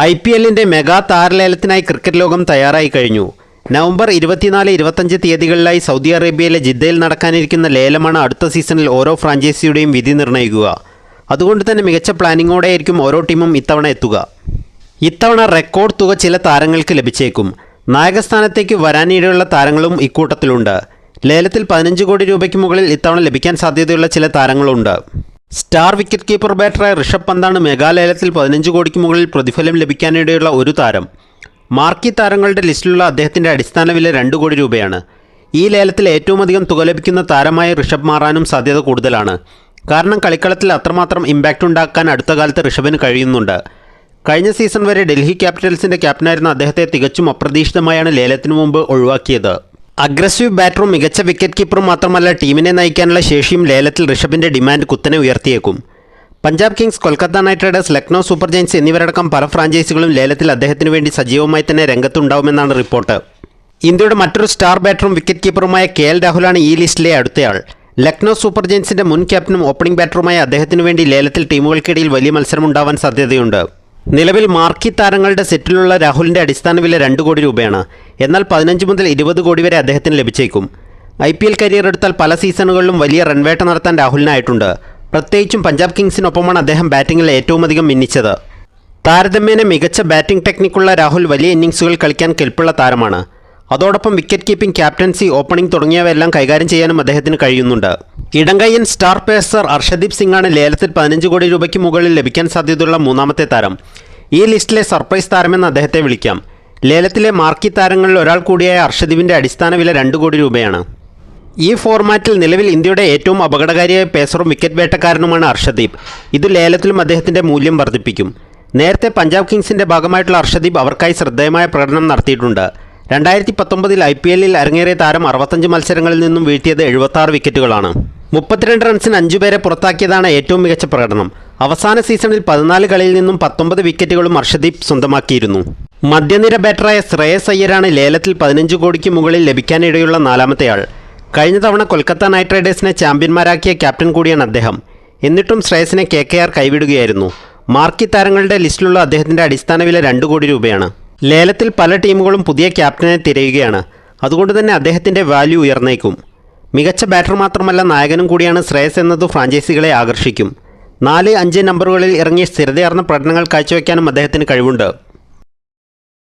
I P എല്ലിന്റെ mega താരലേലത്തിനായി cricket ലോകം തയ്യാറായി കഴിഞ്ഞു. നവംബർ ഇരുപത്തിനാല് ഇരുപത്തഞ്ച് തീയതികളിലായി സൗദി അറേബ്യയിലെ ജിദ്ദയിൽ നടക്കാനിരിക്കുന്ന ലേലമാണ് അടുത്ത സീസണിൽ ഓരോ ഫ്രാഞ്ചൈസിയുടെയും വിധി നിർണയിക്കുക അതുകൊണ്ട് തന്നെ മികച്ച പ്ലാനിങ്ങോടെയായിരിക്കും ഓരോ ടീമും ഇത്തവണ എത്തുക. ഇത്തവണ റെക്കോർഡ് തുക ചില താരങ്ങൾക്ക് ലഭിച്ചേക്കും. നായകസ്ഥാനത്തേക്ക് വരാനിടയുള്ള താരങ്ങളും ഇക്കൂട്ടത്തിലുണ്ട്. ലേലത്തിൽ പതിനഞ്ച് കോടി രൂപയ്ക്ക് മുകളിൽ ഇത്തവണ ലഭിക്കാൻ സാധ്യതയുള്ള ചില താരങ്ങളുണ്ട്. സ്റ്റാർ വിക്കറ്റ് കീപ്പർ ബാറ്ററായ ഋഷഭ് പന്താണ് മേഘാലയത്തിൽ പതിനഞ്ച് കോടിക്ക് മുകളിൽ പ്രതിഫലം ലഭിക്കാനിടയുള്ള ഒരു താരം. മാർക്കി താരങ്ങളുടെ ലിസ്റ്റിലുള്ള അദ്ദേഹത്തിന്റെ അടിസ്ഥാന വില രണ്ട് കോടി രൂപയാണ്. ഈ ലേലത്തിൽ ഏറ്റവും അധികം തുക ലഭിക്കുന്ന താരമായ ഋഷഭ് മാറാനും സാധ്യത കൂടുതലാണ്. കാരണം കളിക്കളത്തിൽ അത്രമാത്രം ഇമ്പാക്റ്റ് ഉണ്ടാക്കാൻ അടുത്ത കാലത്ത് ഋഷഭിന് കഴിയുന്നുണ്ട്. കഴിഞ്ഞ സീസൺ വരെ ഡൽഹി ക്യാപിറ്റൽസിന്റെ ക്യാപ്റ്റനായിരുന്ന അദ്ദേഹത്തെ തികച്ചും അപ്രതീക്ഷിതമായാണ് ലേലത്തിനു മുമ്പ് ഒഴിവാക്കിയത്. അഗ്രസീവ് ബാറ്ററും മികച്ച വിക്കറ്റ് കീപ്പറും മാത്രമല്ല ടീമിനെ നയിക്കാനുള്ള ശേഷിയും ലേലത്തിൽ ഋഷഭിന്റെ ഡിമാൻഡ് കുത്തനെ ഉയർത്തിയേക്കും. Punjab kings Kolkata knight riders Lucknow super giants എന്നിവരടക്കം പല ഫ്രാഞ്ചൈസികളും ലേലത്തിൽ അദ്ദേഹത്തിന് വേണ്ടി സജീവമായി തന്നെ രംഗത്തുണ്ടാവുമെന്നാണ് റിപ്പോർട്ട്. ഇന്ത്യയുടെ മറ്റൊരു സ്റ്റാർ ബാറ്ററും വിക്കറ്റ് കീപ്പറുമായ കെ എൽ രാഹുലാണ് ഈ ലിസ്റ്റിലെ അടുത്തയാൾ. ലക്നൗ സൂപ്പർ ജയൻസിന്റെ മുൻ ക്യാപ്റ്റനും ഓപ്പണിംഗ് ബാറ്ററുമായ അദ്ദേഹത്തിന് വേണ്ടി ലേലത്തിൽ ടീമുകൾക്കിടയിൽ വലിയ മത്സരമുണ്ടാവാൻ സാധ്യതയുണ്ട്. നിലവിൽ മാർക്കി താരങ്ങളുടെ സെറ്റിലുള്ള രാഹുലിന്റെ അടിസ്ഥാന വില രണ്ട് കോടി രൂപയാണ്. എന്നാൽ പതിനഞ്ച് മുതൽ ഇരുപത് കോടി വരെ അദ്ദേഹത്തിന് ലഭിച്ചേക്കും. ഐ പി എൽ കരിയർ എടുത്താൽ പല സീസണുകളിലും വലിയ റൺവേട്ട നടത്താൻ രാഹുലിനായിട്ടുണ്ട്. പ്രത്യേകിച്ചും പഞ്ചാബ് കിങ്സിനൊപ്പമാണ് അദ്ദേഹം ബാറ്റിംഗിൽ ഏറ്റവും അധികം മിന്നിച്ചത്. താരതമ്യേന മികച്ച ബാറ്റിംഗ് ടെക്നിക്കുള്ള രാഹുൽ വലിയ ഇന്നിംഗ്സുകൾ കളിക്കാൻ കെൽപ്പുള്ള താരമാണ്. അതോടൊപ്പം വിക്കറ്റ് കീപ്പിംഗ് ക്യാപ്റ്റൻസി ഓപ്പണിംഗ് തുടങ്ങിയവയെല്ലാം കൈകാര്യം ചെയ്യാനും അദ്ദേഹത്തിന് കഴിയുന്നുണ്ട്. ഇടങ്കയ്യൻ സ്റ്റാർ പേസർ അർഷദീപ് സിംഗാണ് ലേലത്തിൽ പതിനഞ്ച് കോടി രൂപയ്ക്ക് മുകളിൽ ലഭിക്കാൻ സാധ്യതയുള്ള മൂന്നാമത്തെ താരം. ഈ ലിസ്റ്റിലെ സർപ്രൈസ് താരമെന്ന് അദ്ദേഹത്തെ വിളിക്കാം. ലേലത്തിലെ മാർക്കി താരങ്ങളിൽ ഒരാൾ കൂടിയായ അർഷദീപിന്റെ അടിസ്ഥാന വില രണ്ട് കോടി രൂപയാണ്. ഈ ഫോർമാറ്റിൽ നിലവിൽ ഇന്ത്യയുടെ ഏറ്റവും അപകടകാരിയായ പേസറും വിക്കറ്റ് വേട്ടക്കാരനുമാണ് അർഷദീപ്. ഇത് ലേലത്തിലും അദ്ദേഹത്തിന്റെ മൂല്യം വർദ്ധിപ്പിക്കും. നേരത്തെ പഞ്ചാബ് കിങ്സിന്റെ ഭാഗമായിട്ടുള്ള അർഷദീപ് അവർക്കായി ശ്രദ്ധേയമായ പ്രകടനം നടത്തിയിട്ടുണ്ട്. രണ്ടായിരത്തി പത്തൊമ്പതിൽ ഐ പി എല്ലിൽ അരങ്ങേറിയ താരം അറുപത്തഞ്ച് മത്സരങ്ങളിൽ നിന്നും വീഴ്ത്തിയത് എഴുപത്താറ് വിക്കറ്റുകളാണ്. മുപ്പത്തിരണ്ട് റൺസിന് അഞ്ചുപേരെ പുറത്താക്കിയതാണ് ഏറ്റവും മികച്ച പ്രകടനം. അവസാന സീസണിൽ പതിനാല് കളിയിൽ നിന്നും പത്തൊമ്പത് വിക്കറ്റുകളും അർഷദീപ് സ്വന്തമാക്കിയിരുന്നു. മധ്യനിര ബാറ്ററായ ശ്രേയസ് അയ്യരാണ് ലേലത്തിൽ പതിനഞ്ച് കോടിക്ക് മുകളിൽ ലഭിക്കാനിടയുള്ള നാലാമത്തെയാൾ. കഴിഞ്ഞ തവണ കൊൽക്കത്ത നൈറ്റ് റൈഡേഴ്സിനെ ചാമ്പ്യന്മാരാക്കിയ ക്യാപ്റ്റൻ കൂടിയാണ് അദ്ദേഹം. എന്നിട്ടും ശ്രേയസിനെ കെ കെ ആർ കൈവിടുകയായിരുന്നു. മാർക്കി താരങ്ങളുടെ ലിസ്റ്റിലുള്ള അദ്ദേഹത്തിന്റെ അടിസ്ഥാന വില രണ്ട് കോടി രൂപയാണ്. ലേലത്തിൽ പല ടീമുകളും പുതിയ ക്യാപ്റ്റനെ തിരയുകയാണ്. അതുകൊണ്ട് തന്നെ അദ്ദേഹത്തിന്റെ വാല്യൂ ഉയർന്നേക്കും. മികച്ച ബാറ്റർ മാത്രമല്ല നായകനും കൂടിയാണ് ശ്രേയസ് എന്നത് ഫ്രാഞ്ചൈസികളെ ആകർഷിക്കും. നാല് അഞ്ച് നമ്പറുകളിൽ ഇറങ്ങിയ സ്ഥിരതയാർന്ന പ്രകടനങ്ങൾ കാഴ്ചവെക്കാനും അദ്ദേഹത്തിന് കഴിവുണ്ട്.